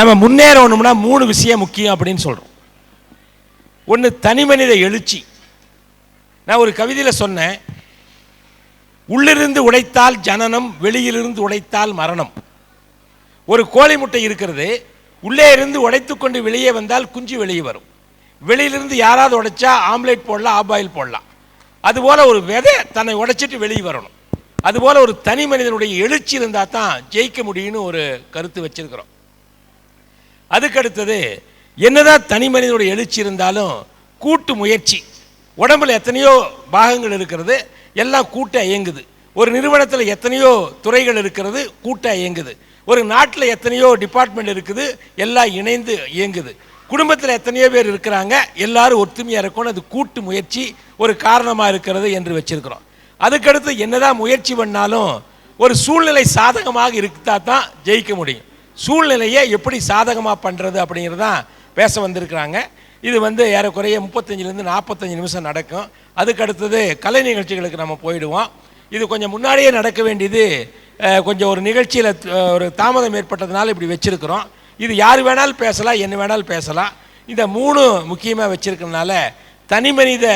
நம்ம முன்னேறணும்னா மூணு விஷயம் முக்கியம் அப்படின்னு சொல்கிறோம் ஒன்று தனிமனித எழுச்சி. நான் ஒரு கவிதையில் சொன்னேன் உள்ளிருந்து உடைத்தால் ஜனனம் வெளியிலிருந்து உடைத்தால் மரணம். ஒரு கோழி முட்டை இருக்கிறது உள்ளே இருந்து உடைத்துக்கொண்டு வெளியே வந்தால் குஞ்சு வெளியே வரும். வெளியிலிருந்து யாராவது உடைச்சா ஆம்லேட் போடலாம் ஆபாயில் போடலாம். அதுபோல் ஒரு விதை தன்னை உடைச்சிட்டு வெளியே வரணும். அதுபோல் ஒரு தனி மனிதனுடைய எழுச்சி இருந்தால் தான் ஜெயிக்க முடியும்னு ஒரு கருத்து வச்சிருக்கிறோம். அதுக்கடுத்தது என்னதான் தனி மனிதனுடைய எழுச்சி இருந்தாலும் கூட்டு முயற்சி. உடம்புல எத்தனையோ பாகங்கள் இருக்கிறது எல்லாம் கூட்ட இயங்குது. ஒரு நிறுவனத்தில் எத்தனையோ துறைகள் இருக்கிறது கூட்ட இயங்குது. ஒரு நாட்டில் எத்தனையோ டிபார்ட்மெண்ட் இருக்குது எல்லாம் இணைந்து இயங்குது. குடும்பத்தில் எத்தனையோ பேர் இருக்கிறாங்க எல்லாரும் ஒத்துமையாக இருக்கணும். அது கூட்டு முயற்சி ஒரு காரணமாக இருக்கிறது என்று வச்சிருக்கிறோம். அதுக்கடுத்து என்னதான் முயற்சி பண்ணாலும் ஒரு சூழ்நிலை சாதகமாக இருக்கா தான் ஜெயிக்க முடியும். சூழ்நிலையை எப்படி சாதகமாக பண்ணுறது அப்படிங்கிறது தான் பேச வந்திருக்கிறாங்க. இது வந்து ஏறக்குறைய முப்பத்தஞ்சிலேருந்து நாற்பத்தஞ்சு நிமிஷம் நடக்கும். அதுக்கு அடுத்தது கலை நிகழ்ச்சிகளுக்கு நம்ம போயிடுவோம். இது கொஞ்சம் முன்னாடியே நடக்க வேண்டியது கொஞ்சம் ஒரு நிகழ்ச்சியில் ஒரு தாமதம் ஏற்பட்டதுனால இப்படி வச்சுருக்கிறோம். இது யார் வேணாலும் பேசலாம் என்ன வேணாலும் பேசலாம். இந்த மூணு முக்கியமாக வச்சுருக்கனால தனி மனித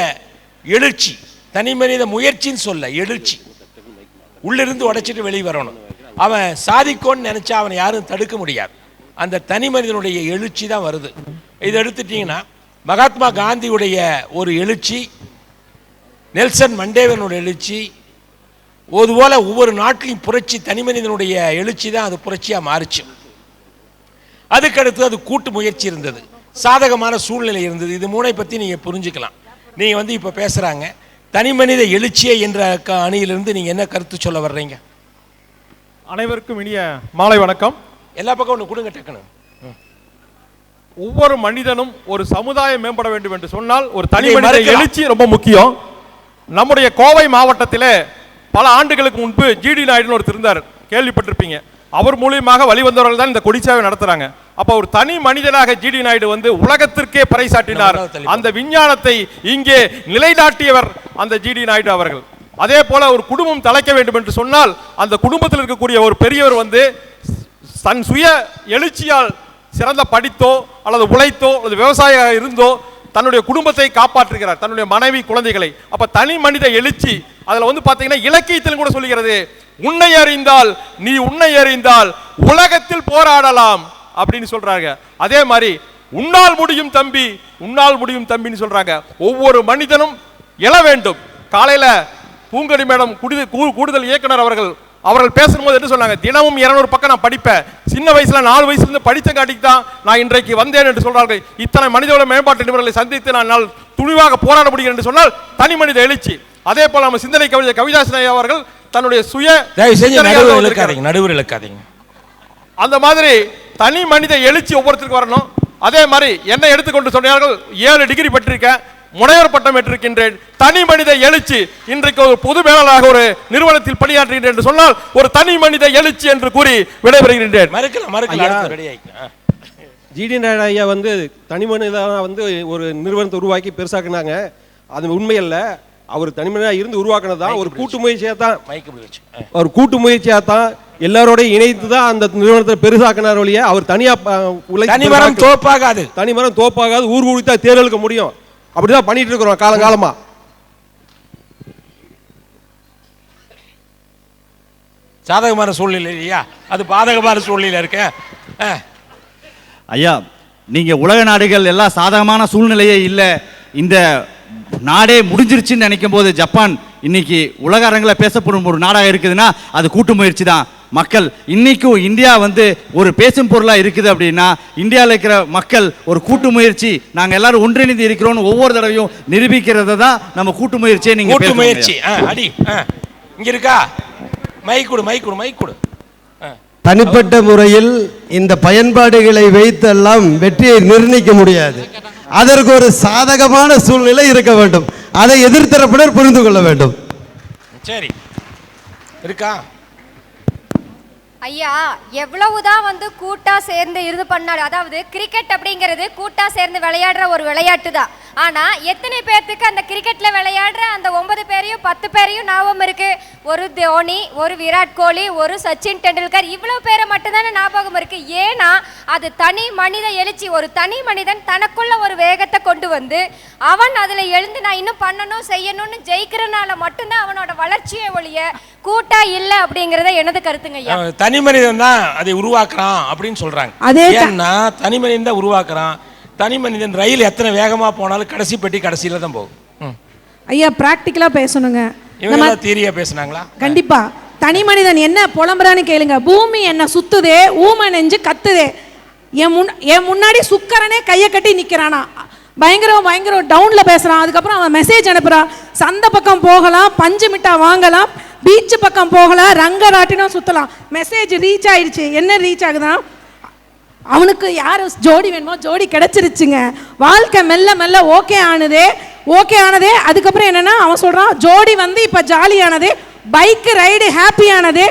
எழுச்சி தனி மனித முயற்சின்னு சொல்ல எழுச்சி. உள்ளிருந்து உடைச்சிட்டு வெளியே வரணும். அவன் சாதிக்கோன்னு நினச்சா அவனை யாரும் தடுக்க முடியாது. அந்த தனி மனிதனுடைய எழுச்சி தான் வருது. இதை எடுத்துட்டீங்கன்னா மகாத்மா காந்தியுடைய ஒரு எழுச்சி நெல்சன் மண்டேவனுடைய எழுச்சி அதுபோல ஒவ்வொரு நாட்டிலையும் புரட்சி தனி மனிதனுடைய எழுச்சி தான் அது புரட்சியாக மாறுச்சு. அதுக்கடுத்து அது கூட்டு முயற்சி இருந்தது. சாதகமான சூழ்நிலை இருந்தது. இது மூனை பற்றி நீங்கள் புரிஞ்சுக்கலாம். நீங்கள் வந்து இப்போ பேசுகிறாங்க தனி மனித எழுச்சியை என்ற க- அணியிலிருந்து நீங்கள் என்ன கருத்து சொல்ல வர்றீங்க? அனைவருக்கும் இனிய மாலை வணக்கம். எல்லா பக்கம் ஒன்று கொடுங்க டக்குன்னு ஒவ்வொரு மனிதனும் ஒரு சமுதாயம் மேம்பட வேண்டும் என்று சொன்னால் ஒரு தனி இதை மனித மறுக்கலாம். எழுச்சி ரொம்ப முக்கியம். நம்முடைய கோவை மாவட்டத்திலே பல ஆண்டுகளுக்கு முன்பு ஜிடி நாயுடுன்னு ஒருத்தர் இருந்தார். கேள்விப்பட்டிருப்பீங்க. அவர் மூலியமாக வழிவந்தவர்கள் தான் இந்த கொடிச்சாவை நடத்துறாங்க. அப்ப ஒரு தனி மனிதனாக ஜிடி நாயுடு வந்து உலகத்திற்கே பறைசாற்றினார். நம்ம தள்ளி அந்த விஞ்ஞானத்தை இங்கே நிலைநாட்டியவர் அந்த ஜிடி நாயுடு அவர்கள். அதே போல ஒரு குடும்பம் தலைக்க வேண்டும் என்று சொன்னால் அந்த குடும்பத்தில் இருக்கக்கூடிய ஒரு பெரியவர் வந்து தன் சுய எழுச்சியால் சிறந்த படித்தோ அல்லது உழைத்தோ அல்லது விவசாயியாக இருந்தோ தன்னுடைய குடும்பத்தை காப்பாற்றுகிறார் தன்னுடைய மனைவி குழந்தைகளை. அப்போ தனி மனித எழுச்சி அதில் வந்து பார்த்தீங்கன்னா இலக்கியத்திலும் கூட சொல்லுகிறது உன்னை அறிந்தால் நீ உன்னை அறிந்தால் உலகத்தில் போராடலாம் அப்படின்னு சொல்றாங்க. அதே மாதிரி உன்னால் முடியும் தம்பி உன்னால் முடியும் தம்பின்னு சொல்றாங்க. ஒவ்வொரு மனிதனும் எழ வேண்டும். காலையில பூங்கடி மேடம் குடி- கூடுதல் இயக்குனர் அவர்கள் அவர்கள் பேசும்போது என்ன சொன்னாங்க? தினமும் 200 பக்கம் நான் படிப்பேன். சின்ன வயசுல நாலு வயசுல இருந்து படித்த காட்டிக்கு தான் நான் இன்றைக்கு வந்தேன் என்று சொல்றார்கள். இத்தனை மனிதவள மேம்பாட்டு நிபுணர்களை சந்தித்து நான் நாள் துணிவாக போராட முடியும் என்று சொன்னால் தனி மனித எழுச்சி. அதே போல நம்ம சிந்தனை கவிதை கவிதாசன் அவர்கள் தன்னுடைய சுய நடுவர் இழுக்காதீங்க அந்த மாதிரி தனி மனித எழுச்சி ஒவ்வொருத்தருக்கு வரணும். அதே மாதிரி என்னை எடுத்துக்கொண்டு சொன்னார்கள் ஏழு டிகிரி பெற்றிருக்கேன். முனைவர் பட்டம் பெற்றிருக்கின்றேன் தனி மனித எழுச்சி. இன்றைக்கு ஒரு பொது மேலாளராக ஒரு நிறுவனத்தில் பணியாற்றுகின்றேன் என்று சொன்னால் ஒரு தனி மனித எழுச்சி என்று கூறி விடைபெறுகின்றேன். மறுக்கலாம் மறுக்கலாம். ஜிடி நாயுடு ஐயா வந்து தனி மனிதனாக வந்து ஒரு நிறுவனத்தை உருவாக்கி பெருசாக்குனாங்க. அது உண்மை அல்ல. அவர் தனி மனிதனாக இருந்து உருவாக்குனது தான் ஒரு கூட்டு முயற்சியாக தான். அவர் கூட்டு முயற்சியாக தான் எல்லாரோடையும் இணைத்து தான் அந்த நிறுவனத்தை பெருசாக்கினார் வழியே அவர் தனியாக தனிமரம் தோப்பாகாது தனிமரம் தோப்பாகாது ஊர் ஊழித்தா தேர்தலுக்கு முடியும். அப்படிதான் பண்ணிட்டு இருக்கிறோம் காலங்காலமா சாதகமான சூழ்நிலை இல்லையா? அது பாதகமான சூழ்நிலை இருக்க. ஆ. ஐயா நீங்க உலக நாடுகள் எல்லாம் சாதகமான சூழ்நிலையே இல்லை. இந்த நாடே முடிஞ்சிருச்சுன்னு நினைக்கும் போது ஜப்பான் இன்னைக்கு உலக அரங்கில் பேசப்படும் ஒரு நாடாக இருக்குதுன்னா அது கூட்டு முயற்சி தான். மக்கள் இன்னைக்கும் இந்தியா வந்து ஒரு பேசும் பொருளாக இருக்குது அப்படின்னா இந்தியாவில் இருக்கிற மக்கள் ஒரு கூட்டு முயற்சி நாங்கள் எல்லாரும் ஒன்றிணைந்து இருக்கிறோம்னு ஒவ்வொரு தடவையும் நிரூபிக்கிறது தான் நம்ம கூட்டு முயற்சியை நீங்க கூட்டு. முயற்சி. அடி. இங்க இருக்கா? மைக் கொடு மைக் கொடு மைக் கொடு. தனிப்பட்ட முறையில் இந்த பயன்பாடுகளை வைத்தெல்லாம் வெற்றியை நிர்ணயிக்க முடியாது. அதற்கு ஒரு சாதகமான சூழ்நிலை இருக்க வேண்டும். அதை எதிர்த்தரப்பினர் புரிந்து கொள்ள வேண்டும். சரி. இருக்கா? ஐயா எவ்வளவுதான் வந்து கூட்டா சேர்ந்து இது பண்ணாலும் அதாவது கிரிக்கெட் அப்படிங்கிறது கூட்டா சேர்ந்து விளையாடுற ஒரு விளையாட்டு தான் ஆனா எத்தனை பேர்த்துக்கு அந்த கிரிக்கெட்ல விளையாடுற அந்த ஒன்பது பேரையும் பத்து பேரையும் ஞாபகம் இருக்கு? ஒரு தோனி ஒரு விராட் கோலி ஒரு சச்சின் டெண்டுல்கர் இவ்வளவு பேரை மட்டும்தானே ஞாபகம் இருக்கு? ஏன்னா அது தனி மனித எழுச்சி ஒரு தனி மனிதன் தனக்குள்ள ஒரு வேகத்தை கொண்டு வந்து அவன் அதுல எழுந்து நான் இன்னும் பண்ணணும் செய்யணும்னு ஜெயிக்கிறனால மட்டும்தான் அவனோட வளர்ச்சியை ஒழிய கூட்டா இல்லை அப்படிங்கறத எனது கருத்துங்க ஐயா. தனி மனிதன் தான் அதை உருவாக்குறான் அப்படின்னு சொல்றாங்க. அதே த- ஏன்னா தனி மனிதன் தான் உருவாக்குறான். தனி மனிதன் ரயில் எத்தனை வேகமா போனாலும் கடைசி பெட்டி கடைசியில தான் போகும். ம். ஐயா ப்ராக்டிக்கலா பேசணுங்க. இவங்க தீரியா பேசுனாங்களா? கண்டிப்பா. தனி மனிதன் என்ன புலம்புறான்னு கேளுங்க. பூமி என்ன சுத்துதே ஊமை நெஞ்சு கத்துதே. என் முன் என் முன்னாடி சுக்கரனே கையை கட்டி நிக்கிறானா? பயங்கரம் பயங்கரம் டவுன்ல பேசுறான். அதுக்கப்புறம் அவன் மெசேஜ் அனுப்புறான் சந்தை பக்கம் போகலாம் பஞ்சு மிட்டா வாங்கலாம் பீச் பக்கம் போகலாம் ரங்கராட்டினம் சுத்தலாம். மெசேஜ் ரீச் ஆயிடுச்சு என்ன ரீச் ஆகுதான் அவனுக்கு யார் ஜோடி வேணுமோ ஜோடி கிடச்சிருச்சுங்க. வாழ்க்கை மெல்ல மெல்ல ஓகே ஆனதே ஓகே ஆனதே அதுக்கப்புறம் என்னென்னா அவன் சொல்கிறான் ஜோடி வந்து இப்போ ஜாலியானதே பைக்கு ரைடு ஹாப்பியானது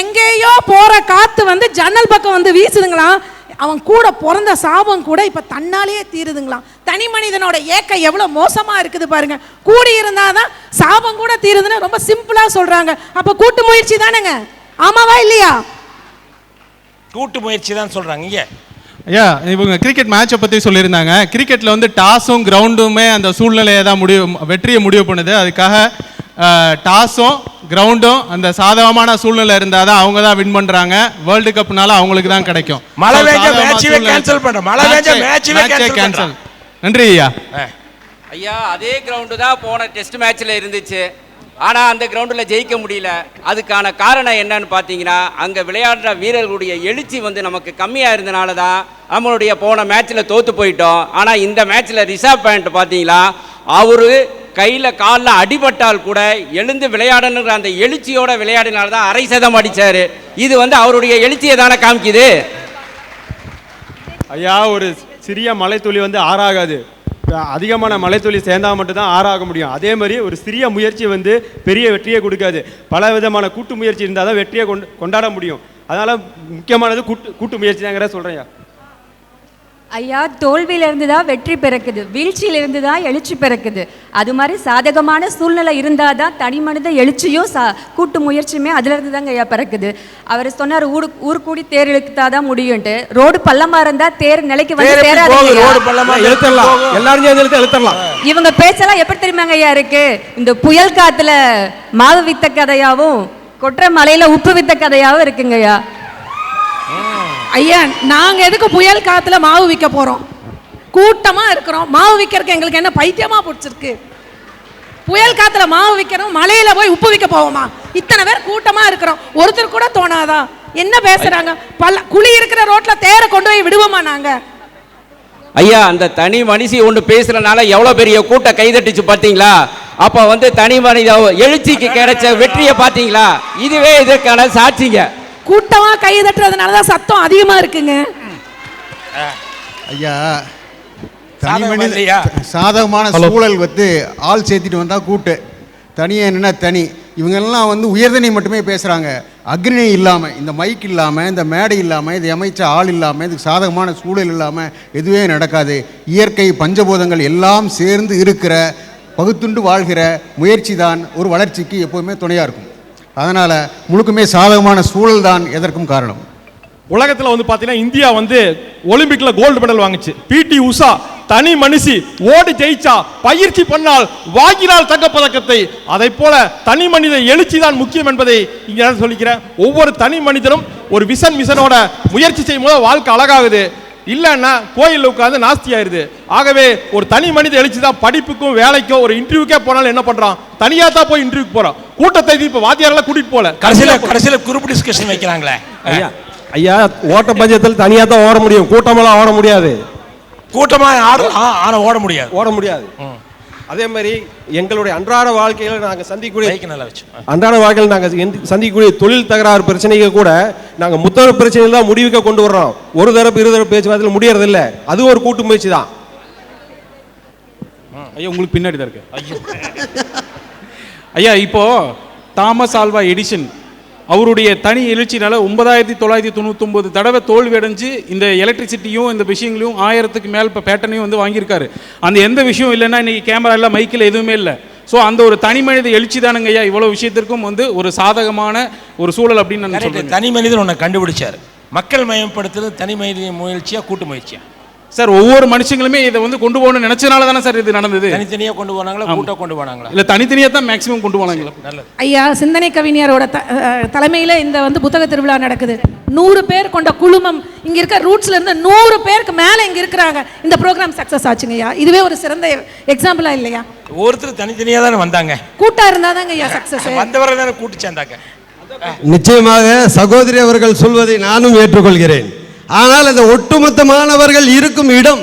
எங்கேயோ போகிற காற்று வந்து ஜன்னல் பக்கம் வந்து வீசுதுங்களாம். அவன் கூட பிறந்த சாபம் கூட இப்போ தன்னாலேயே தீருதுங்களாம். தனி மனிதனோட ஏக்கம் எவ்வளோ மோசமாக இருக்குது பாருங்க. கூடி இருந்தால் தான் சாபம் கூட தீருதுன்னு ரொம்ப சிம்பிளாக சொல்கிறாங்க அப்போ கூட்டு முயற்சி தானேங்க. ஆமாவா இல்லையா? கூட்டு முயற்சி தான் சொல்றாங்க இங்க ஐயா இவங்க கிரிக்கெட் மேட்சை பற்றி சொல்லியிருந்தாங்க கிரிக்கெட்டில் வந்து டாஸும் கிரவுண்டுமே அந்த சூழ்நிலையை தான் முடிவு வெற்றியை முடிவு பண்ணுது அதுக்காக டாஸும் கிரவுண்டும் அந்த சாதகமான சூழ்நிலை இருந்தால் தான் அவங்க தான் வின் பண்ணுறாங்க வேர்ல்டு கப்னால அவங்களுக்கு தான் கிடைக்கும் மழை பெஞ்சா சூழ்நிலை- cancel பண்றோம். மழை பெஞ்சா cancel. பண்றோம். நன்றி ஐயா. ஐயா அதே கிரவுண்டு தான் போன டெஸ்ட் மேட்ச்ல இருந்துச்சு ஆனால் அந்த கிரவுண்டில் ஜெயிக்க முடியல. அதுக்கான காரணம் என்னன்னு பார்த்தீங்கன்னா அங்கே விளையாடுற வீரர்களுடைய எழுச்சி வந்து நமக்கு கம்மியாக இருந்தனால தான் நம்மளுடைய போன மேட்ச்சில் தோற்று போயிட்டோம். ஆனால் இந்த மேட்ச்சில் ரிஷப் பேண்ட் பார்த்தீங்களா அவரு கையில் காலில் அடிபட்டால் கூட எழுந்து விளையாடணுங்கிற அந்த எழுச்சியோட விளையாடினால தான் அரை சதம் அடிச்சாரு. இது வந்து அவருடைய எழுச்சியை தானே காமிக்குது? ஐயா ஒரு சிறிய மலைத்துளி வந்து ஆறாகாது. அதிகமான மலைத்துளி சேர்ந்தா மட்டும்தான் ஆறாக முடியும். அதே மாதிரி ஒரு சிறிய முயற்சி வந்து பெரிய வெற்றியை கொடுக்காது. பல விதமான கூட்டு முயற்சி இருந்தால் தான் வெற்றியை கொண்டு கொண்டாட முடியும். அதனால் முக்கியமானது கூட்டு கூட்டு முயற்சி தாங்கிற சொல்கிறேன் ஐயா தோல்வியிலிருந்து தான் வெற்றி பிறக்குது வீழ்ச்சியிலிருந்து தான் எழுச்சி பிறக்குது. அது மாதிரி சாதகமான சூழ்நிலை இருந்தால் தான் தனி மனித எழுச்சியும் சா கூட்டு முயற்சியுமே அதுலேருந்து தாங்க ஐயா பிறக்குது. அவர் சொன்னார் ஊடு ஊர் கூடி தேர் இழுத்தா தான் முடியும்ட்டு ரோடு பள்ளமாக இருந்தால் தேர் நிலைக்கு வந்து தேர் எப்படி சேராதுங்க. போகும்? ஐயா. ரோடு பள்ளமா எழுத்தரலாம் எல்லாரும் சேர்ந்து எழுத்து எழுத்தரலாம் இவங்க பேச்செல்லாம் எப்படி தெரியுமாங்க ஐயா இருக்கு? இந்த புயல் காத்துல மாவு வித்த கதையாவும் கொற்ற மலையில உப்பு வித்த கதையாவும் இருக்குங்க ஐயா நாங்கள் எதுக்கு புயல் காத்துல மாவு விற்க போறோம்? கூட்டமா இருக்கிறோம். மாவு விற்கிறதுக்கு எங்களுக்கு என்ன பைத்தியமா பிடிச்சிருக்கு? புயல் காத்துல மாவு விற்கிறோம் மலையில போய் உப்பு விற்க போவோமா? இத்தனை பேர் கூட்டமா இருக்கிறோம். ஒருத்தர் கூட தோணாதா? என்ன பேசுறாங்க? பல்ல குழி இருக்கிற ரோட்ல தேரை கொண்டு போய் விடுவோமா நாங்க? ஐயா அந்த தனி மனுஷி ஒன்று பேசுறதுனால எவ்வளோ பெரிய கூட்டம் கைதட்டிச்சு பார்த்தீங்களா அப்போ வந்து தனி மனித எழுச்சிக்கு கிடைச்ச வெற்றியை பார்த்தீங்களா இதுவே இதற்கான சாட்சிங்க. கூட்டமா கை தட்டுறதுனால தான் சத்தம் அதிகமா இருக்குங்க. ஐயா தனி மனித? சாதகமான சூழல் வந்து ஆள் சேர்த்திட்டு வந்தா கூட்டு. தனியாக என்னன்னா தனி. இவங்கெல்லாம் வந்து உயர்தனை மட்டுமே பேசுகிறாங்க அக்னி இல்லாமல் இந்த மைக் இல்லாமல் இந்த மேடை இல்லாமல் இது அமைச்ச ஆள் இல்லாமல் இதுக்கு சாதகமான சூழல் இல்லாமல் எதுவே நடக்காது. இயற்கை பஞ்சபூதங்கள் எல்லாம் சேர்ந்து இருக்கிற பகுத்துண்டு வாழ்கிற முயற்சி தான் ஒரு வளர்ச்சிக்கு எப்போவுமே துணையாக இருக்கும். அதனால் முழுக்குமே சாதகமான சூழல் தான் எதற்கும் காரணம். உலகத்தில் வந்து பார்த்தீங்கன்னா இந்தியா வந்து ஒலிம்பிக்கில் கோல்டு மெடல் வாங்குச்சு. பிடி உஷா தனி மனுஷி ஓடி ஜெயிச்சா பயிற்சி பண்ணால் வாங்கினால் தங்கப்பதக்கத்தை அதை போல தனி மனித எழுச்சி தான் முக்கியம் என்பதை இங்கே சொல்லிக்கிறேன் ஒவ்வொரு தனி மனிதனும் ஒரு விசன் மிஷனோட முயற்சி செய்யும் போது வாழ்க்கை அழகாகுது. இல்லைன்னா கோயிலில் உட்காந்து நாஸ்தி ஆயிருது. ஆகவே ஒரு தனி மனித எழுச்சி தான் படிப்புக்கும் வேலைக்கும் ஒரு இன்டர்வியூக்கே போனாலும் என்ன பண்ணுறான் தனியா தான் போய் இன்டர்வியூக்கு போறான் கூட்டத்தை இது இப்ப வாத்தியாரெல்லாம் கூட்டிட்டு போல. கடைசியில கடைசியில குரூப் டிஸ்கஷன் வைக்கிறாங்களே. ஐயா ஐயா ஓட்ட பஞ்சத்தில் தனியா தான் ஓட முடியும். கூட்டமெல்லாம் ஓட முடியாது. கூட்டமா ஆடலாம் ஆனா ஓட முடியாது. ஓட முடியாது. அதே மாதிரி எங்களுடைய அன்றாட வாழ்க்கையில நாங்க சந்திக்கக்கூடிய அன்றாட வாழ்க்கையில் நாங்க எந்த- சந்திக்கக்கூடிய தொழில் தகராறு பிரச்சனைகள் கூட நாங்க முத்தரப்பு பிரச்சனைகள் தான் முடிவுக்கு கொண்டு வர்றோம். ஒரு தரப்பு இரு தரப்பு பேச்சுவார்த்தையில் முடியறது இல்ல அது ஒரு கூட்டு முயற்சி தான். ஐயா உங்களுக்கு பின்னாடி தான் இருக்கு. ஐயா. இப்போ தாமஸ் ஆல்வா எடிசன் அவருடைய தனி எழுச்சினால ஒன்பதாயிரத்தி தொள்ளாயிரத்தி தொண்ணூத்தொம்பது தடவை தோல்வி அடைஞ்சு இந்த எலக்ட்ரிசிட்டியும் இந்த விஷயங்களையும் ஆயிரத்துக்கு மேல் இப்போ பேட்டர்னையும் வந்து வாங்கியிருக்காரு. அந்த எந்த விஷயம் இல்லைன்னா இன்னைக்கு கேமரா இல்லை மைக்கில் எதுவுமே இல்லை. ஸோ அந்த ஒரு தனி மனித எழுச்சி தானுங்க ஐயா இவ்வளோ விஷயத்திற்கும் வந்து ஒரு சாதகமான ஒரு சூழல் அப்படின்னு நான் தனி மனிதன் ஒன்று கண்டுபிடிச்சாரு. மக்கள் மயப்படுத்துறது தனி மனித முயற்சியா கூட்டு முயற்சியா? சார் ஒவ்வொரு மனுஷங்களுமே இதை வந்து கொண்டு போகணும்னு நினைச்சனால தானே சார் இது நடந்தது? தனித்தனியா கொண்டு போனாங்களா கூட்டா கொண்டு போனாங்களா? இல்லை தனித்தனியாக தான் மேக்ஸிமம் கொண்டு போனாங்களா? நல்லது. ஐயா சிந்தனை கவிஞரோட த தலைமையில இந்த வந்து புத்தக திருவிழா நடக்குது. நூறு பேர் கொண்ட குழுமம். இங்க இருக்க ரூட்ஸ்ல இருந்து நூறு பேருக்கு மேல இங்க இருக்கிறாங்க. இந்த ப்ரோக்ராம் சக்சஸ் ஆச்சுங்க ஐயா. இதுவே ஒரு சிறந்த எக்ஸாம்பிளா இல்லையா? ஒவ்வொருத்தர் தனித்தனியா தானே வந்தாங்க. கூட்டா இருந்தாதாங்க ஐயா சக்சஸ் வந்தவரை தானே கூட்டு சேர்ந்தாங்க. நிச்சயமாக சகோதரி அவர்கள் சொல்வதை நானும் ஏற்றுக்கொள்கிறேன். ஆனால் அந்த ஒட்டுமொத்தமானவர்கள் இருக்கும் இடம்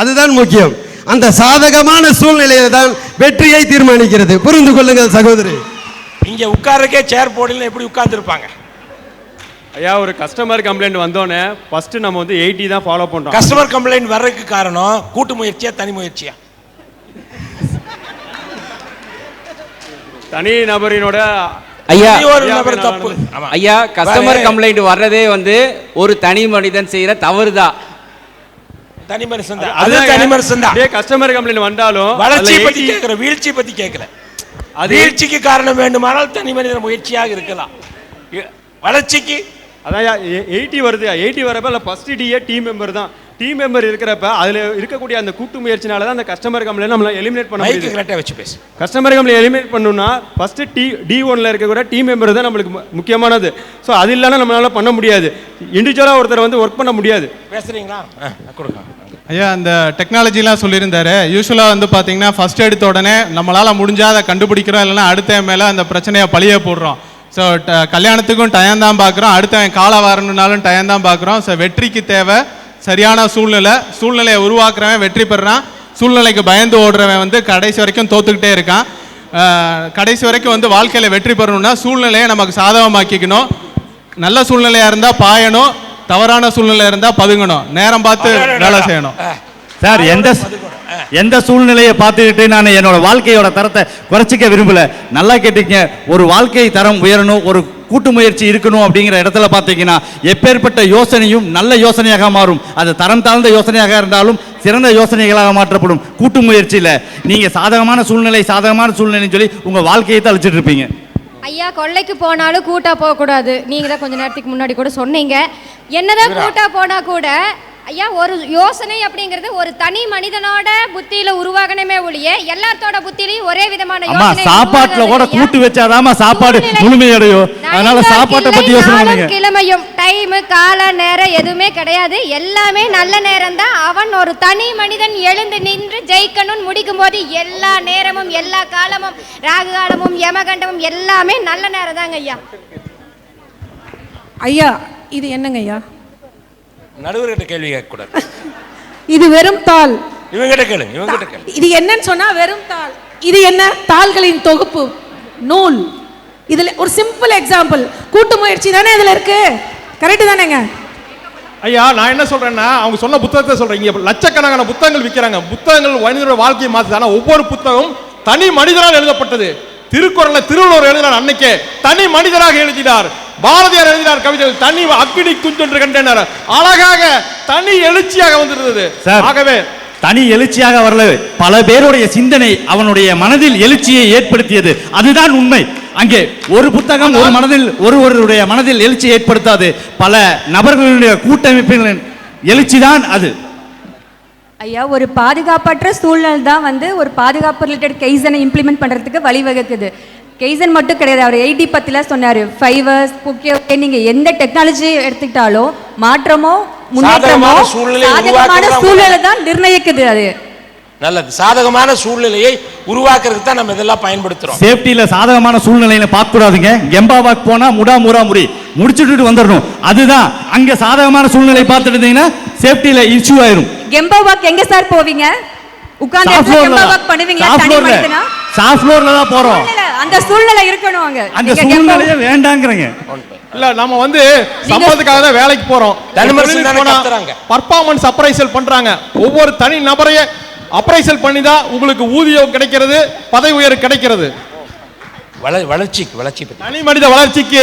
அதுதான் முக்கியம். அந்த சாதகமான சூழ்நிலையை தான் வெற்றியை தீர்மானிக்கிறது. புரிந்து கொள்ளுங்கள் சகோதரி. இங்க உட்கார்றக்கே சேர் போடல எப்படி உட்கார்ந்து இருப்பாங்க ஐயா ஒரு கஸ்டமர் கம்ப்ளைண்ட் வந்தோடனே ஃபர்ஸ்ட் நம்ம வந்து எயிட்டி தான் ஃபாலோ பண்றோம். கஸ்டமர் கம்ப்ளைண்ட் வர்றதுக்கு காரணம் கூட்டு முயற்சியா தனி முயற்சியா? தனி நபரினோட ஐயா தப்பு. ஐயா கஸ்டமர் கம்ப்ளைண்ட் வர்றதே வந்து ஒரு தனி மனிதன் செய்யற தவறு தான் தனி மனுஷன் தான். அது தனி மனுஷன் தான். அப்படியே கஸ்டமர் கம்ப்ளைண்ட் வந்தாலும் வளர்ச்சியை அதுல பத்தி 80 கேட்கிற வீழ்ச்சி பத்தி கேட்கல. அது- வீழ்ச்சிக்கு காரணம் வேண்டுமானால் தனி மனிதன் முயற்சியாக இருக்கலாம். வளர்ச்சிக்கு அதான் எயிட்டி வருது எயிட்டி வரப்ப இல்லை ஃபர்ஸ்ட் டிஏ டீம் மெம்பர் தான். டீம் மெம்பர் இருக்கிறப்ப அதில் இருக்கக்கூடிய அந்த கூட்டு முயற்சினால தான் அந்த கஸ்டமர் கம்ப்ளைண்ட் நம்மளால எலிமினேட் பண்ண மைக்கு முடியுது. கரெக்டா வச்சு பேசு. கஸ்டமர் கம்ப்ளைண்ட் எலிமினேட் பண்ணணும்னா ஃபர்ஸ்ட் டி டி ஒன்ல இருக்கக்கூடிய டீம் மெம்பர் தான் நம்மளுக்கு மு- முக்கியமானது. ஸோ அது இல்லைன்னா நம்மளால பண்ண முடியாது. இண்டிவிஜுவலாக ஒருத்தர் வந்து ஒர்க் பண்ண முடியாது. பேசுறீங்களா? ஆ, கொடுங்க. ஐயா அந்த டெக்னாலஜிலாம் சொல்லியிருந்தாரு. யூஸ்வலாக வந்து பார்த்தீங்கன்னா ஃபர்ஸ்ட் எடுத்த உடனே நம்மளால் முடிஞ்சால் அதை கண்டுபிடிக்கிறோம். இல்லைன்னா அடுத்த மேலே அந்த பிரச்சனையை பழிய போடுறோம். ஸோ கல்யாணத்துக்கும் டயம் தான் பார்க்குறோம் அடுத்தவன் காலை வரணுனாலும் டயம் தான் பார்க்குறோம் ஸோ வெற்றிக்கு தேவை. சரியான சூழ்நிலை. சூழ்நிலையை உருவாக்குறவன் வெற்றி பெறுறான் சூழ்நிலைக்கு பயந்து ஓடுறவன் வந்து கடைசி வரைக்கும் தோத்துக்கிட்டே இருக்கான். கடைசி வரைக்கும் வந்து வாழ்க்கையில் வெற்றி பெறணும்னா சூழ்நிலையை நமக்கு சாதகமாக்கிக்கணும். நல்ல சூழ்நிலையாக இருந்தால் பாயணும். தவறான சூழ்நிலை இருந்தால் பதுங்கணும். நேரம் பார்த்து வேலை செய்யணும். சார் எந்த எந்த சூழ்நிலையை பார்த்துக்கிட்டு நான் என்னோட வாழ்க்கையோட தரத்தை குறைச்சிக்க விரும்பல. நல்லா கேட்டீங்க ஒரு வாழ்க்கை தரம் உயரணும். ஒரு கூட்டு முயற்சி இருக்கணும் அப்படிங்கிற இடத்துல பார்த்தீங்கன்னா எப்பேற்பட்ட யோசனையும் நல்ல யோசனையாக மாறும். அது தரம் தாழ்ந்த யோசனையாக இருந்தாலும் சிறந்த யோசனைகளாக மாற்றப்படும். கூட்டு முயற்சியில் நீங்கள் சாதகமான சூழ்நிலை சாதகமான சூழ்நிலைன்னு சொல்லி உங்கள் வாழ்க்கையை தான் அழிச்சிட்டு இருப்பீங்க. ஐயா கொள்ளைக்கு போனாலும் கூட்டா போகக்கூடாது. நீங்க தான் கொஞ்ச நேரத்துக்கு முன்னாடி கூட சொன்னீங்க. என்னதான் கூட்டா போனா கூட ஐயா ஒரு யோசனை அப்படிங்கிறது ஒரு தனி மனிதனோட புத்தியில உருவாகணுமே ஒழிய எல்லாத்தோட புத்தியிலையும் ஒரே விதமான அம்மா யோசனை சாப்பாட்டுல கூட. கூட்டு வச்சாதாம்மா சாப்பாடு. முழுமையடையும். அதனால சாப்பாட்டை பத்தி யோசனை பண்ணுங்க. கிழமையும் டைம் கால நேரம் எதுவுமே கிடையாது. எல்லாமே நல்ல நேரம் தான் அவன் ஒரு தனி மனிதன் எழுந்து நின்று ஜெயிக்கணும்னு முடிக்கும் போது எல்லா நேரமும் எல்லா காலமும் ராகு காலமும் யமகண்டமும் எல்லாமே நல்ல நேரம் தாங்க ஐயா. ஐயா இது என்னங்க ஐயா? நடுவர்கிட்ட கேள்வி கேட்கக்கூடாது. இது வெறும் தாள். இவங்கிட்ட கேளு இவங்கிட்ட கேளு. இது என்னன்னு சொன்னா வெறும் தாள். இது என்ன? தாள்களின் தொகுப்பு. நூல். இதுல ஒரு சிம்பிள் எக்ஸாம்பிள் கூட்டு முயற்சி தானே இதுல இருக்கு? கரெக்ட் தானேங்க? ஐயா நான் என்ன சொல்றேன்னா அவங்க சொன்ன புத்தகத்தை சொல்றேன். இங்க லட்சக்கணக்கான புத்தகங்கள் விற்கிறாங்க புத்தகங்கள் மனிதனோட வாழ்க்கையை மாற்றுது ஆனா ஒவ்வொரு புத்தகம் தனி மனிதனால் எழுதப்பட்டது. திருக்குறள்ல திருவள்ளுவர் எழுதினார் அன்னைக்கே. தனி மனிதராக எழுதினார். பாரதியார் எழுதினார் கவிதைகள் தனி அக்கினி குஞ்சொன்று கண்டனர். அழகாக தனி எழுச்சியாக வந்திருந்தது. ஆகவே தனி எழுச்சியாக வரல. பல பேருடைய சிந்தனை அவனுடைய மனதில் எழுச்சியை ஏற்படுத்தியது. அதுதான் உண்மை. அங்கே ஒரு புத்தகம் ஒரு மனதில் ஒருவருடைய மனதில் எழுச்சி ஏற்படுத்தாது. பல நபர்களுடைய கூட்டமைப்பின் எழுச்சி தான் அது. ஐயா ஒரு பாதுகாப்பற்ற சூழ்நிலை தான் வந்து ஒரு பாதுகாப்பு ரிலேட்டட் கெய்சனை இம்ப்ளிமெண்ட் பண்ணுறதுக்கு வழிவகுக்குது. கெய்சன் மட்டும் கிடையாது. அவர் எயிட்டி பத்தில் சொன்னார். ஃபைவர்ஸ் ஓகே நீங்கள் எந்த டெக்னாலஜி எடுத்துக்கிட்டாலும் மாற்றமோ முன்னேற்றமோ சாதகமான சூழ்நிலை தான் நிர்ணயிக்குது அது. நல்லது. சாதகமான சூழ்நிலையை உருவாக்குறதுக்கு தான் நம்ம இதெல்லாம் பயன்படுத்துறோம். சேஃப்டியில சாதகமான சூழ்நிலையில பார்க்க கூடாதுங்க எம்பாவாக் போனா முடா முறா முறி முடிச்சுட்டு வந்துடணும் அதுதான். அங்க சாதகமான சூழ்நிலை பார்த்துட்டு இருந்தீங்கன்னா சேஃப்டியில இஷ்யூ ஆயிரும். கெம்பா வாக் எங்க சார் போவீங்க? உட்கார்ந்து பண்ணுவீங்களா? தனி ஃப்ளோர்ல மனிதனா? சாஃப்ட் ஃப்ளோர்ல தான் போறோம். அந்த சூழ்நிலை இருக்கணும் அங்க. அந்த சூழ்நிலையே வேண்டாங்கிறீங்க. இல்ல நம்ம வந்து சம்பளத்துக்காக தான் வேலைக்கு போறோம். பர்ஃபார்மன்ஸ் அப்ரைசல் பண்றாங்க. ஒவ்வொரு தனி நபரையும் அப்ரைசல் பண்ணி தான் உங்களுக்கு ஊதியம் கிடைக்கிறது பதவி உயர்வு கிடைக்கிறது. வள வளர்ச்சிக்கு வளர்ச்சி தனி மனித வளர்ச்சிக்கு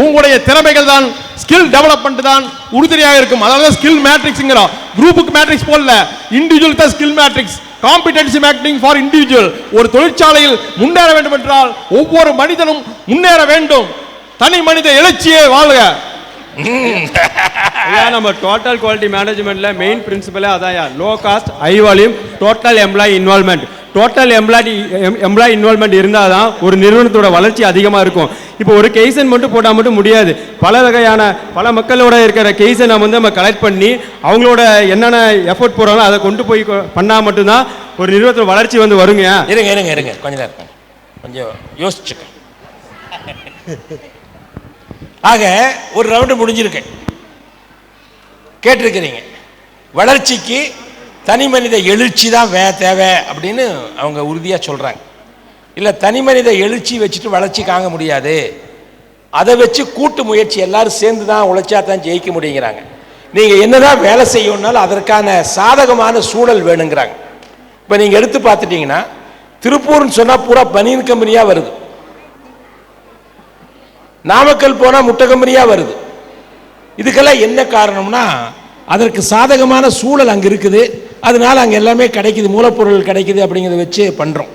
உங்களுடைய திறமைகள் தான் ஸ்கில் டெவலப்மெண்ட் தான் உறுதுணையாக இருக்கும். அதாவது ஸ்கில் மேட்ரிக்ஸ்ங்கிறோம் குரூப்புக்கு மேட்ரிக்ஸ் போடல. இண்டிவிஜுவல் தான் skill matrix competency mapping for individual ஒரு தொழிற்சாலையில் முன்னேற வேண்டும் என்றால் ஒவ்வொரு மனிதனும் முன்னேற வேண்டும். தனி மனித எழுச்சியே வாழ்க. ஐயா நம்ம டோட்டல் குவாலிட்டி மேனேஜ்மெண்ட்ல மெயின் பிரின்சிபலே அதான் low cost high volume total employee involvement total employee employee involvement இருந்தால் தான் ஒரு நிறுவனத்தோட வளர்ச்சி அதிகமாக இருக்கும். இப்போ ஒரு கெய்சன் மட்டும் போட்டால் மட்டும் முடியாது. பல வகையான பல மக்களோட இருக்கிற கேஸை நம்ம வந்து நம்ம கலெக்ட் பண்ணி அவங்களோட என்னென்ன எஃபோர்ட் போடுறாங்களோ அதை கொண்டு போய் பண்ணால் மட்டும்தான் ஒரு நிறுவனத்தோட வளர்ச்சி வந்து வருங்க. இருங்க இருங்க இருங்க. கொஞ்சம் நேரம் இருங்க. கொஞ்சம் யோசிச்சுக்க. ஆக ஒரு ரவுண்டு முடிஞ்சிருக்கு கேட்டிருக்கிறீங்க. வளர்ச்சிக்கு தனி மனித எழுச்சி தான் வே தேவை அப்படின்னு அவங்க உறுதியாக சொல்கிறாங்க இல்லை தனி மனித எழுச்சி வச்சுட்டு வளர்ச்சி காங்க முடியாது. அதை வச்சு கூட்டு முயற்சி எல்லாரும் சேர்ந்து தான் உழைச்சா தான் ஜெயிக்க முடியுங்கிறாங்க. நீங்கள் என்னதான் வேலை செய்யணும்னாலும் அதற்கான சாதகமான சூழல் வேணுங்கிறாங்க. இப்போ நீங்கள் எடுத்து பார்த்துட்டீங்கன்னா திருப்பூர்னு சொன்னால் பூரா பனியன் கம்பெனியாக வருது. நாமக்கல் போனால் முட்டை கம்பெனியாக வருது. இதுக்கெல்லாம் என்ன காரணம்னா அதற்கு சாதகமான சூழல் அங்கே இருக்குது. அதனால அங்கே எல்லாமே கிடைக்குது மூலப்பொருள் கிடைக்குது அப்படிங்கிறத வச்சு பண்ணுறோம்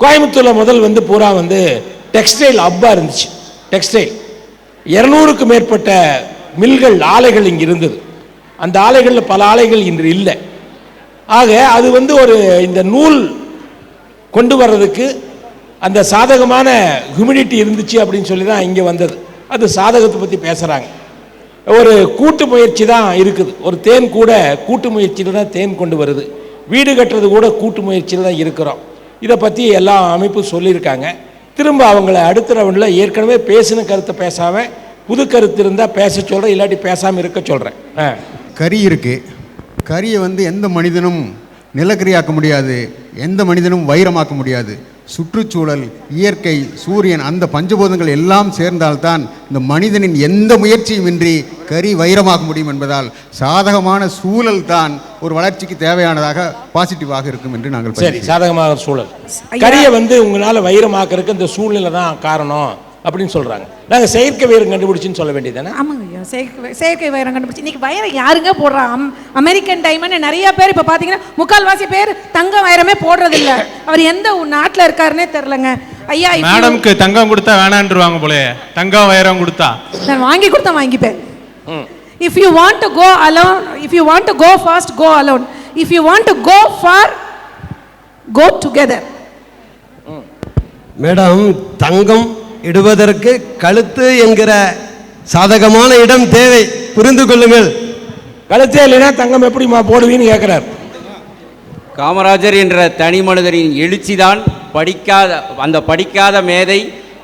கோயம்புத்தூரில் முதல் வந்து பூரா வந்து டெக்ஸ்டைல் ஹப்பாக இருந்துச்சு. டெக்ஸ்டைல். இரநூறுக்கு மேற்பட்ட மில்கள் ஆலைகள் இங்கே இருந்தது. அந்த ஆலைகளில் பல ஆலைகள் இன்று இல்லை. ஆக அது வந்து ஒரு இந்த நூல் கொண்டு வர்றதுக்கு அந்த சாதகமான ஹியூமிடிட்டி இருந்துச்சு அப்படின்னு சொல்லி தான் இங்கே வந்தது. அது சாதகத்தை பற்றி பேசுகிறாங்க ஒரு கூட்டு முயற்சி தான் இருக்குது. ஒரு தேன் கூட கூட்டு முயற்சியில் தான் தேன் கொண்டு வருது. வீடு கட்டுறது கூட கூட்டு முயற்சியில் தான் இருக்கிறோம். இதை பற்றி எல்லா அமைப்பும் சொல்லியிருக்காங்க. திரும்ப அவங்கள அடுத்த ரவுண்டில் ஏற்கனவே பேசின கருத்தை பேசாமல் புது கருத்து இருந்தால் பேச சொல்கிறேன் இல்லாட்டி பேசாமல் இருக்க சொல்கிறேன் ஆ. கறி இருக்குது கறியை வந்து எந்த மனிதனும் நிலக்கரியாக்க முடியாது. எந்த மனிதனும் வைரமாக்க முடியாது. சுற்றுச்சூழல் இயற்கை சூரியன் அந்த பஞ்சபூதங்கள் எல்லாம் சேர்ந்தால்தான் இந்த மனிதனின் எந்த முயற்சியும் இன்றி கரி வைரமாக்க முடியும் என்பதால் சாதகமான சூழல் தான் ஒரு வளர்ச்சிக்கு தேவையானதாக பாசிட்டிவாக இருக்கும் என்று நாங்கள் சரி ஒரு சூழல். கரியை வந்து உங்களால் வைரமாக்குறதுக்கு இந்த சூழ்நிலை தான் காரணம். அப்படின்னு சொல்கிறாங்க நாங்கள் செயற்கை வைரம் கண்டுபிடிச்சின்னு சொல்ல வேண்டியதானே ஆமாங்க ஐயா செயற்கை செயற்கை வைரம் கண்டுபிடிச்சு. இன்னைக்கு வைரம் யாருங்க போடுறா? அம் அமெரிக்கன் டைமண்ட் நிறைய பேர் இப்போ பார்த்தீங்கன்னா முக்கால்வாசி பேர் தங்க வைரமே போடுறது இல்ல அவர் எந்த நாட்டில் இருக்காருன்னே தெரிலங்க ஐயா மேடம்க்கு தங்கம் கொடுத்தா வேணான்றுவாங்க போலே தங்கம் வைரம் கொடுத்தா. நான் வாங்கி கொடுத்தா வாங்கிப்பேன். If you want to go alone if you want to go fast go alone if you want to go far go together madam தங்கம் இடுவதற்கு கழுத்து என்கிற சாதகமான இடம் தேவை. புரிந்து கொள்ளுங்கள். கழுத்தே இல்லைன்னா தங்கம் எப்படிம்மா போடுவீன்னு கேட்குறாரு காமராஜர் என்ற தனி மனிதரின் எழுச்சிதான் படிக்காத அந்த படிக்காத மேதை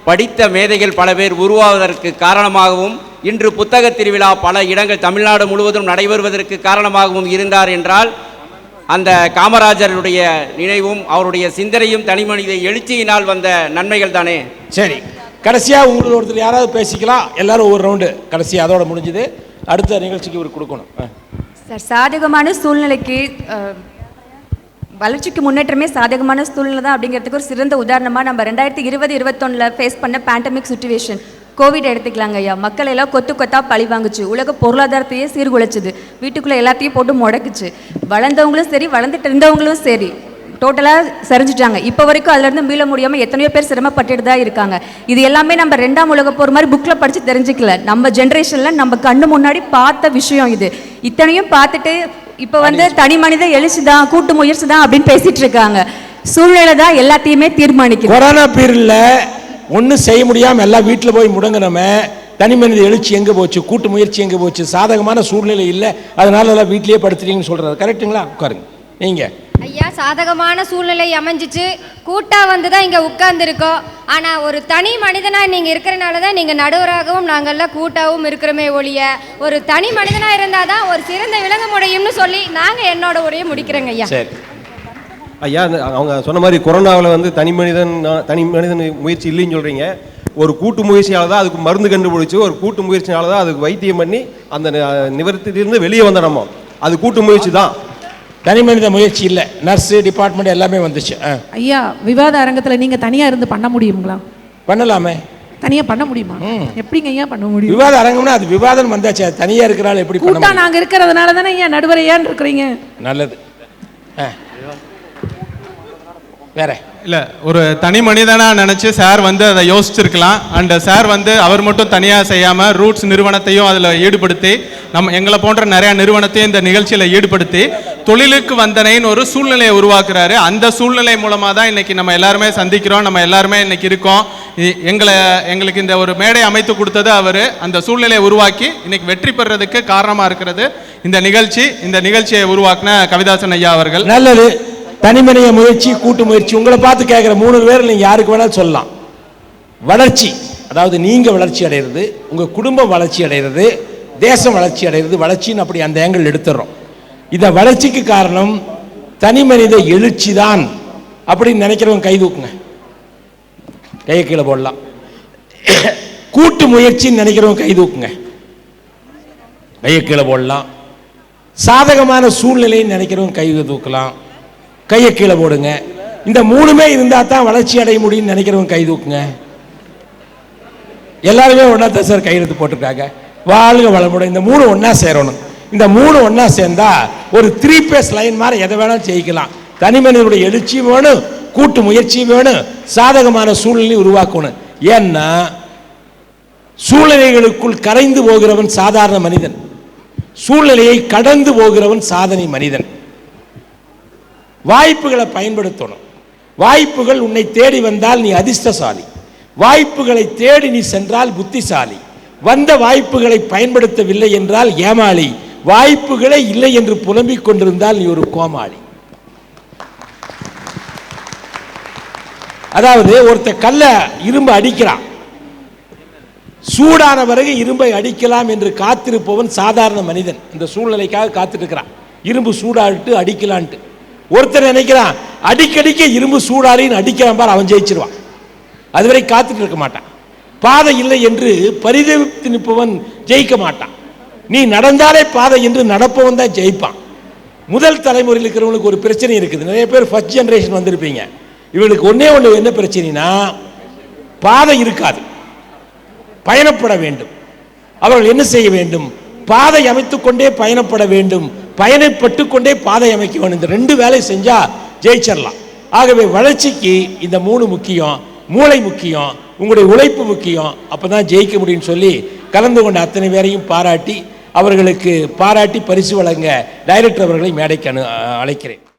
படித்த மேதைகள் பல பேர் உருவாவதற்கு காரணமாகவும் இன்று புத்தக திருவிழா பல இடங்கள் தமிழ்நாடு முழுவதும் நடைபெறுவதற்கு காரணமாகவும் இருந்தார் என்றால் அந்த காமராஜருடைய நினைவும் அவருடைய சிந்தனையும் தனிமனித எழுச்சியினால் வந்த நன்மைகள் தானே? சரி. கடைசியாக உங்களுக்கு ஒருத்தர் யாராவது பேசிக்கலாம். எல்லாரும் ஒவ்வொரு ரவுண்டு கடைசியாக அதோட முடிஞ்சுது. அடுத்த நிகழ்ச்சிக்கு இவர் கொடுக்கணும். சார் சாதகமான சூழ்நிலைக்கு வளர்ச்சிக்கு முன்னேற்றமே சாதகமான சூழ்நிலை தான் அப்படிங்கிறதுக்கு ஒரு சிறந்த உதாரணமாக நம்ம ரெண்டாயிரத்தி இருபது இருபத்தொன்னில் ஃபேஸ் பண்ண பேண்டமிக் சுச்சுவேஷன் கோவிட் எடுத்துக்கலாங்க ஐயா. மக்கள் எல்லாம் கொத்து கொத்தா பழி வாங்குச்சு. உலக பொருளாதாரத்தையே சீர்குலைச்சுது. வீட்டுக்குள்ளே எல்லாத்தையும் போட்டு முடக்குச்சு. வளர்ந்தவங்களும் சரி வளர்ந்துட்டு இருந்தவங்களும் சரி. டோட்டலாக சரிஞ்சிட்டாங்க. இப்போ வரைக்கும் அதுலேருந்து மீள முடியாமல் எத்தனையோ பேர் சிரமப்பட்டுட்டு தான் இருக்காங்க. இது எல்லாமே நம்ம ரெண்டாம் உலக போர் மாதிரி புக்கில் படித்து தெரிஞ்சுக்கல. நம்ம ஜென்ரேஷனில் நம்ம கண்ணு முன்னாடி பார்த்த விஷயம் இது. இத்தனையும் பார்த்துட்டு இப்போ வந்து தனி மனித எழுச்சி தான் கூட்டு முயற்சி தான் அப்படின்னு பேசிட்டு இருக்காங்க. சூழ்நிலை தான் எல்லாத்தையுமே தீர்மானிக்குது. கொரோனா பீரியடில் ஒன்றும் செய்ய முடியாமல் எல்லாம் வீட்டில் போய் முடங்கினோமே தனி மனித எழுச்சி எங்கே போச்சு கூட்டு முயற்சி எங்கே போச்சு சாதகமான சூழ்நிலை இல்லை. அதனால எல்லாம் வீட்டிலேயே படுத்துறீங்கன்னு சொல்கிறாரு கரெக்ட்டுங்களா உட்காருங்க. நீங்கள் ஐயா சாதகமான சூழ்நிலை அமைஞ்சிச்சு. கூட்டா வந்து தான் இங்கே உட்கார்ந்துருக்கோம். ஆனால் ஒரு தனி மனிதனாக நீங்கள் இருக்கிறனால தான் நீங்கள் நடுவராகவும் நாங்கள்லாம் கூட்டாகவும் இருக்கிறோமே ஒழிய ஒரு தனி மனிதனாக இருந்தால் தான் ஒரு சிறந்த விளங்க முடியும்னு சொல்லி நாங்கள் என்னோட உரையை முடிக்கிறோங்க ஐயா. சரி. ஐயா அந்த அவங்க சொன்ன மாதிரி கொரோனாவில் வந்து தனி மனிதன் தனி மனிதன் முயற்சி இல்லைன்னு சொல்கிறீங்க ஒரு கூட்டு முயற்சியால் தான் அதுக்கு மருந்து கண்டுபிடிச்சி ஒரு கூட்டு முயற்சியால தான் அதுக்கு வைத்தியம் பண்ணி அந்த ந- நிவர்த்தியிலிருந்து வெளியே வந்த நம்ம. அது கூட்டு முயற்சி தான். தனி மனித முயற்சி இல்லை. நர்ஸு டிபார்ட்மெண்ட் எல்லாமே வந்துச்சு. ஆ. ஐயா விவாத அரங்கத்தில் நீங்கள் தனியாக இருந்து பண்ண முடியுங்களா பண்ணலாமே. தனியா பண்ண முடியுமா? எப்படிங்க ஐயா பண்ண முடியும்? விவாத அரங்கம்னா அது விவாதம் வந்தாச்சு. அது தனியா இருக்கிறாள் எப்படி பண்ண கூட்டா முடியும்? நாங்க இருக்கிறதுனால தானே ஐயா நடுவர் ஏன் இருக்கிறீங்க. நல்லது. ஆ. வேற? இல்ல ஒரு தனி மனிதனா நினைச்சு சார் வந்து அதை யோசிச்சிருக்கலாம். அண்ட் சார் வந்து அவர் மட்டும் தனியா செய்யாம ரூட்ஸ் நிறுவனத்தையும் அதுல ஈடுபடுத்தி நம்ம எங்களை போன்ற நிறைய நிறுவனத்தையும் இந்த நிகழ்ச்சியில ஈடுபடுத்தி தொழிலுக்கு வந்தனைன்னு ஒரு சூழ்நிலையை உருவாக்குறாரு. அந்த சூழ்நிலை மூலமாக தான் இன்னைக்கு நம்ம எல்லாருமே சந்திக்கிறோம். நம்ம எல்லாருமே இன்னைக்கு இருக்கோம். இ- எங்களை எங்களுக்கு இந்த ஒரு மேடை அமைத்து கொடுத்தது அவர். அந்த சூழ்நிலையை உருவாக்கி இன்னைக்கு வெற்றி பெறதுக்கு காரணமாக இருக்கிறது இந்த நிகழ்ச்சி. இந்த நிகழ்ச்சியை உருவாக்குன கவிதாசன் ஐயா அவர்கள். நல்லது. தனிமனித முயற்சி கூட்டு முயற்சி. உங்களை பார்த்து கேட்குற மூணு பேர் நீங்கள் யாருக்கு வேணாலும் சொல்லலாம். வளர்ச்சி அதாவது நீங்கள் வளர்ச்சி அடைகிறது உங்கள் குடும்பம் வளர்ச்சி அடைகிறது தேசம் வளர்ச்சி அடைகிறது வளர்ச்சின்னு அப்படி அந்த ஏங்கல் எடுத்துடுறோம் இந்த வளர்ச்சிக்கு காரணம் தனி மனித எழுச்சி தான் அப்படின்னு நினைக்கிறவங்க கை தூக்குங்க. கையை கீழே போடலாம். கூட்டு முயற்சின்னு நினைக்கிறவங்க கை தூக்குங்க. கையை கீழே போடலாம். சாதகமான சூழ்நிலைன்னு நினைக்கிறவங்க கை தூக்கலாம். கையை கீழே போடுங்க. இந்த மூணுமே இருந்தால் தான் வளர்ச்சி அடைய முடியும்னு நினைக்கிறவங்க கை தூக்குங்க. எல்லாருமே ஒன்றா தான் சார் கையெழுத்து போட்டிருக்காங்க. வாழ்க வளமுடன். இந்த மூணு ஒன்றா சேரணும். இந்த மூணு ஒன்றா சேர்ந்தா ஒரு த்ரீ பேஸ் லைன் மாதிரி எதை வேணாலும் ஜெயிக்கலாம். தனி மனிதனுடைய எழுச்சியும் வேணும் கூட்டு முயற்சியும் வேணும் சாதகமான சூழ்நிலை உருவாக்கணும். ஏன்னா சூழ்நிலைகளுக்குள் கரைந்து போகிறவன் சாதாரண மனிதன். சூழ்நிலையை கடந்து போகிறவன் சாதனை மனிதன். வாய்ப்புகளை பயன்படுத்தணும். வாய்ப்புகள் உன்னை தேடி வந்தால் நீ அதிர்ஷ்டசாலி. வாய்ப்புகளை தேடி நீ சென்றால் புத்திசாலி. வந்த வாய்ப்புகளை பயன்படுத்தவில்லை என்றால் ஏமாளி. வாய்ப்புகளே இல்லை என்று புலம்பிக் கொண்டிருந்தால் நீ ஒரு கோமாளி. அதாவது ஒருத்த கல்ல இரும்பு அடிக்கிறான். சூடான பிறகு இரும்பை அடிக்கலாம் என்று காத்திருப்பவன் சாதாரண மனிதன். இந்த சூழ்நிலைக்காக காத்துட்டு இருக்கிறான் இரும்பு சூடாட்டு அடிக்கலான்ட்டு. ஒருத்தர் நினைக்கிறான் அடிக்கடிக்க இரும்பு சூடாரின்னு அடிக்கிறான் பார் அவன் ஜெயிச்சிருவான். அதுவரை காத்துட்டு இருக்க மாட்டான். பாதை இல்லை என்று பரிதவித்து நிற்பவன் ஜெயிக்க மாட்டான். நீ நடந்தாலே பாதை என்று நடப்பவன் தான் ஜெயிப்பான். முதல் தலைமுறையில் இருக்கிறவங்களுக்கு ஒரு பிரச்சனை இருக்குது. நிறைய பேர் ஃபர்ஸ்ட் ஜென்ரேஷன் வந்திருப்பீங்க. இவங்களுக்கு ஒன்றே ஒன்று என்ன பிரச்சனைனா பாதை இருக்காது. பயணப்பட வேண்டும். அவர்கள் என்ன செய்ய வேண்டும்? பாதை அமைத்துக் கொண்டே பயணப்பட வேண்டும். பயணப்பட்டு கொண்டே பாதை அமைக்க வேண்டும். இந்த ரெண்டு வேலை செஞ்சா ஜெயிச்சிடலாம். ஆகவே வளர்ச்சிக்கு இந்த மூணு முக்கியம். மூளை முக்கியம். உங்களுடைய உழைப்பு முக்கியம். அப்பதான் ஜெயிக்க முடியும்னு சொல்லி கலந்து கொண்ட அத்தனை பேரையும் பாராட்டி அவர்களுக்கு பாராட்டி பரிசு வழங்க டைரக்டர் அவர்களை மேடைக்கு அனு அழைக்கிறேன்.